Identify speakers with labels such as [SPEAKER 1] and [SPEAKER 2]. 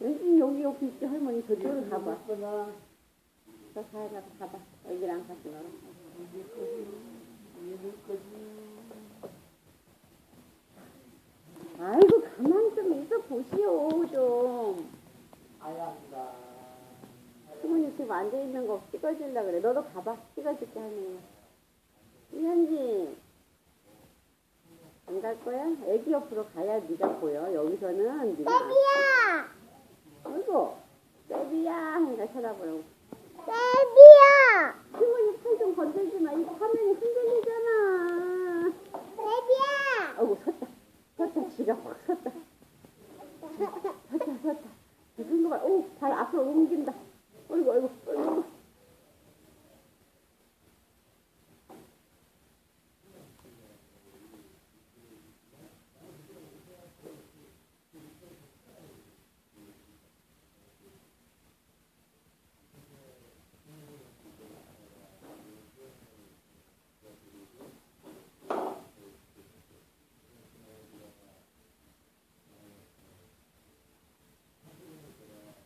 [SPEAKER 1] 여기 여기 여기 있지 할머니 저쪽으로 가봐. 저 가가 가봐. 여기랑 같이 놀아. 아이고 가만 좀 있어 보시오 좀. 수근이 지금 앉아있는 거 찍어줄라 그래. 너도 가봐. 찍어줄게 하는 거. 현지 안 갈 거야? 애기 옆으로 가야 네가 보여. 여기서는 네가.
[SPEAKER 2] 세비야!
[SPEAKER 1] 아이고. 세비야! 하니까 쳐다보라고.
[SPEAKER 2] 세비야!
[SPEAKER 1] 승훈이 팔 좀 건들지 마. 이거 화면이 흔들리잖아.
[SPEAKER 2] 데비야.
[SPEAKER 1] 아이고, 섰다. 섰다. 지가 확 섰다.
[SPEAKER 2] 섰다,
[SPEAKER 1] 섰다. 섰다. 오, 발 앞으로 옮긴다.